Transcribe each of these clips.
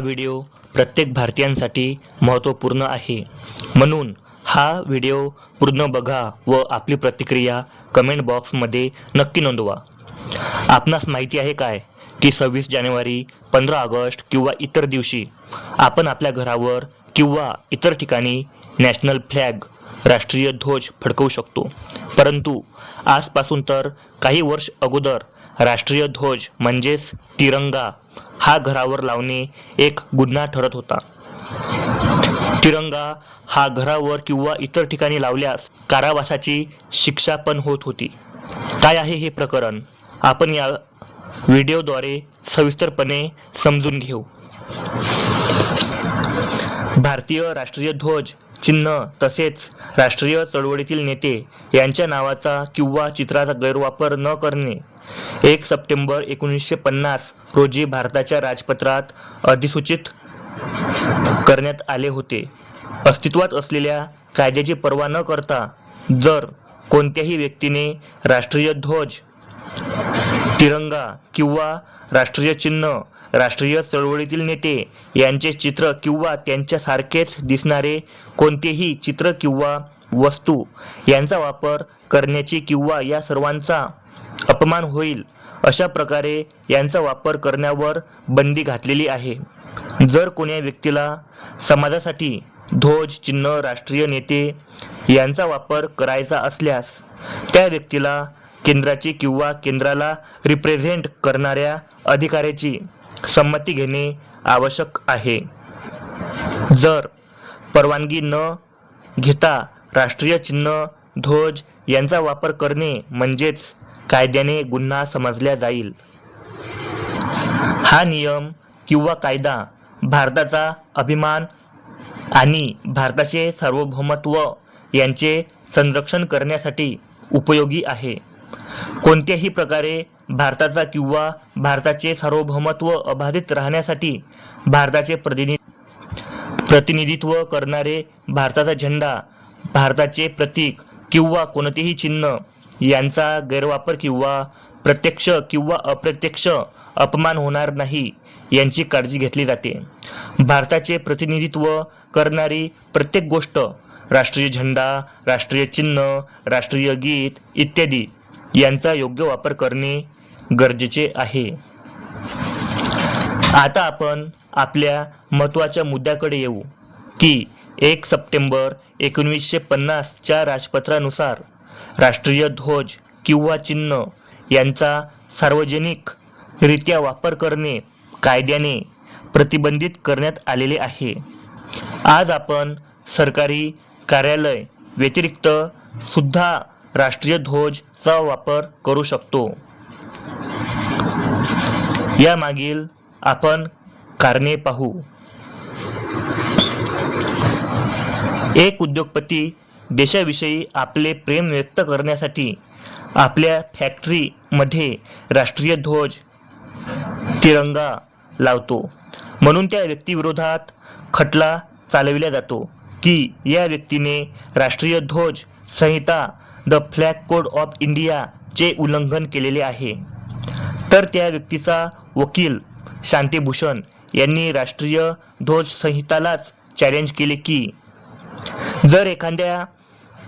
Video प्रत्येक भारतीयांसाठी महत्त्वपूर्ण आहे. म्हणून हा व्हिडिओ पूर्ण बघा व आपली प्रतिक्रिया कमेंट बॉक्समध्ये नक्की नोंदवा. आपणास माहिती आहे काय? की सव्वीस जानेवारी पंधरा ऑगस्ट किंवा इतर दिवशी आपण आपल्या घरावर किंवा इतर ठिकाणी नॅशनल फ्लॅग राष्ट्रीय ध्वज फडकवू शकतो. परंतु आजपासून तर काही वर्ष अगोदर राष्ट्रीय ध्वज म्हणजेच तिरंगा हा घरावर लावणे एक गुन्हा ठरत होता. तिरंगा हा घरावर किंवा इतर ठिकाणी लावल्यास कारावासाची शिक्षा पण होत होती. काय आहे हे प्रकरण? आपण या व्हिडिओद्वारे सविस्तरपणे समजून घेऊ. भारतीय राष्ट्रीय ध्वज चिन्ह तसेच राष्ट्रीय चळवळीतील नेते यांच्या नावाचा किंवा चित्राचा गैरवापर न करणे. एक सप्टेंबर एकोणीसशे पन्नास रोजी भारताच्या राजपत्रात अधिसूचित करण्यात आले होते. अस्तित्वात असलेल्या कायद्याची पर्वा न करता जर कोणत्याही व्यक्तीने राष्ट्रीय ध्वज तिरंगा किंवा राष्ट्रीय चिन्ह राष्ट्रीय चळवळीतील नेते यांचे चित्र किंवा त्यांच्यासारखेच दिसणारे कोणतेही चित्र किंवा वस्तू यांचा वापर करण्याची किंवा या सर्वांचा अपमान होईल अशा प्रकारे यांचा वापर करण्यावर बंदी घातलेली आहे. जर कोण्या व्यक्तीला समाजासाठी ध्वज चिन्ह राष्ट्रीय नेते यांचा वापर करायचा असल्यास त्या व्यक्तीला केंद्राची किंवा केंद्राला रिप्रेझेंट करणाऱ्या अधिकाऱ्याची संमती घेणे आवश्यक आहे. जर परवानगी न घेता राष्ट्रीय चिन्ह ध्वज यांचा वापर करणे म्हणजेच कायद्याने गुन्हा समजल्या जाईल. हा नियम किंवा कायदा भारताचा अभिमान आणि भारताचे सार्वभौमत्व यांचे संरक्षण करण्यासाठी उपयोगी आहे. कोणत्याही प्रकारे भारताचा किंवा भारताचे सार्वभौमत्व अबाधित राहण्यासाठी भारताचे प्रतिनि प्रतिनिधित्व करणारे भारताचा झेंडा भारताचे प्रतीक किंवा कोणतेही चिन्ह यांचा गैरवापर किंवा प्रत्यक्ष किंवा अप्रत्यक्ष अपमान होणार नाही यांची काळजी घेतली जाते. भारताचे प्रतिनिधित्व करणारी प्रत्येक गोष्ट राष्ट्रीय झेंडा राष्ट्रीय चिन्ह राष्ट्रीय गीत इत्यादी यांचा योग्य वापर करणे गरजेचे आहे. आता आपण आपल्या महत्त्वाच्या मुद्द्याकडे येऊ की एक सप्टेंबर एकोणीसशे पन्नासच्या राजपत्रानुसार राष्ट्रीय ध्वज किंवा चिन्ह यांचा सार्वजनिकरित्या वापर करणे कायद्याने प्रतिबंधित करण्यात आलेले आहे. आज आपण सरकारी कार्यालय व्यतिरिक्त सुद्धा राष्ट्रीय ध्वज चा वापर करू शकतो. यामागील आपण कारणे पाहू. एक उद्योगपती देशाविषयी आपले प्रेम व्यक्त करण्यासाठी आपल्या फॅक्टरीमध्ये राष्ट्रीय ध्वज तिरंगा लावतो. म्हणून त्या व्यक्तीविरोधात खटला चालविला जातो की या व्यक्तीने राष्ट्रीय ध्वज संहिता द फ्लॅग कोड ऑफ इंडियाचे उल्लंघन केलेले आहे. तर त्या व्यक्तीचा वकील शांतीभूषण यांनी राष्ट्रीय ध्वज संहितालाच चॅलेंज केले की जर एखाद्या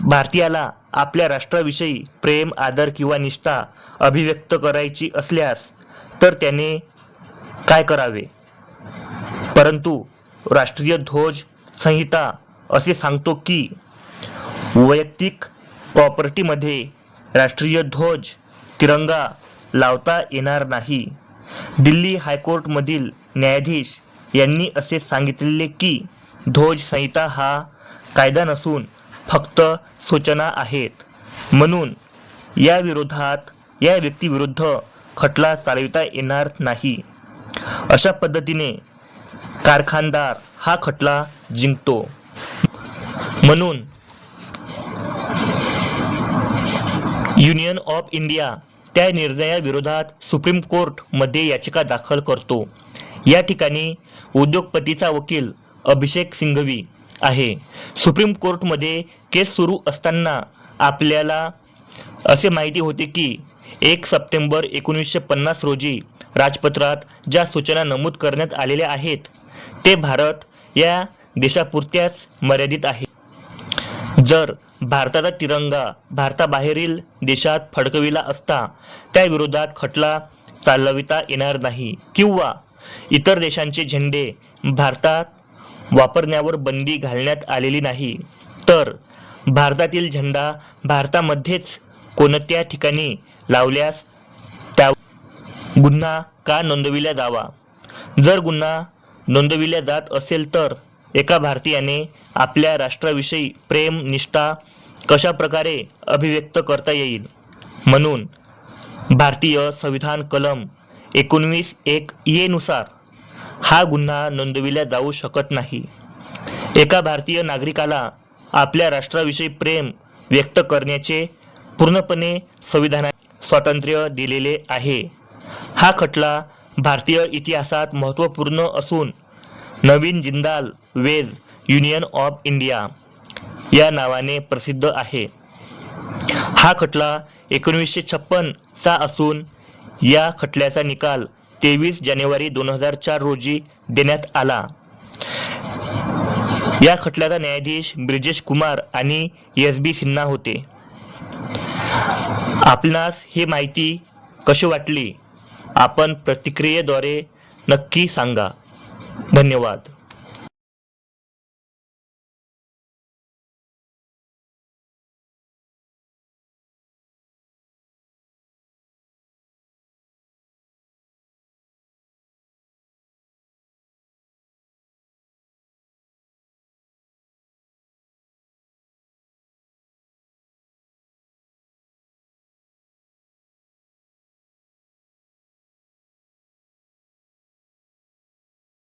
भारतीयाला आपल्या राष्ट्राविषयी प्रेम आदर किंवा निष्ठा अभिव्यक्त करायची असल्यास तर त्याने काय करावे? परंतु राष्ट्रीय ध्वज संहिता असे सांगतो की वैयक्तिक प्रॉपर्टीमध्ये राष्ट्रीय ध्वज तिरंगा लावता येणार नाही. दिल्ली हायकोर्टमधील न्यायाधीश यांनी असे सांगितले की ध्वज संहिता हा कायदा नसून फक्त सूचना आहेत. म्हणून या विरोधात या व्यक्तीविरुद्ध खटला चालविता येणार नाही. अशा पद्धतीने कारखानदार हा खटला जिंकतो. म्हणून युनियन ऑफ इंडिया त्या निर्णयाविरोधात सुप्रीम कोर्टमध्ये याचिका दाखल करतो. या ठिकाणी उद्योगपतीचा वकील अभिषेक सिंघवी आहे. सुप्रीम कोर्टमध्ये केस सुरू असताना आपल्याला असे माहिती होते की एक सप्टेंबर एकोणीसशे पन्नास रोजी राजपत्रात ज्या सूचना नमूद करण्यात आलेल्या आहेत ते भारत या देशापुरत्याच मर्यादित आहे. जर भारताचा तिरंगा भारताबाहेरील देशात फडकविला असता त्याविरोधात खटला चालविता येणार नाही. किंवा इतर देशांचे झेंडे भारतात वापरण्यावर बंदी घालण्यात आलेली नाही तर भारतातील झेंडा भारतामध्येच कोणत्या ठिकाणी लावल्यास त्या गुन्हा का नोंदविला जावा? जर गुन्हा नोंदविला जात असेल तर एका भारतीयाने आपल्या राष्ट्राविषयी प्रेम निष्ठा कशा प्रकारे अभिव्यक्त करता येईल? म्हणून भारतीय संविधान कलम एकोणवीस एक नुसार हा गुन्हा नोंदविला जाऊ शकत नाही. एका भारतीय नागरिकाला आपल्या राष्ट्राविषयी प्रेम व्यक्त करण्याचे पूर्णपणे संविधानात स्वातंत्र्य दिलेले आहे. हा खटला भारतीय इतिहासात महत्त्वपूर्ण असून नवीन जिंदाल वेज युनियन ऑफ इंडिया या नावाने प्रसिद्ध आहे. हा खटला एकोणीसशे छप्पनचा असून या खटल्याचा निकाल तेवीस जानेवारी दोन हजार चार रोजी देण्यात आला. या खटल्याचा न्यायाधीश ब्रिजेश कुमार आणि एस बी सिन्हा होते. आपणास ही माहिती कशी वाटली? आपण प्रतिक्रियेद्वारे नक्की सांगा. धन्यवाद.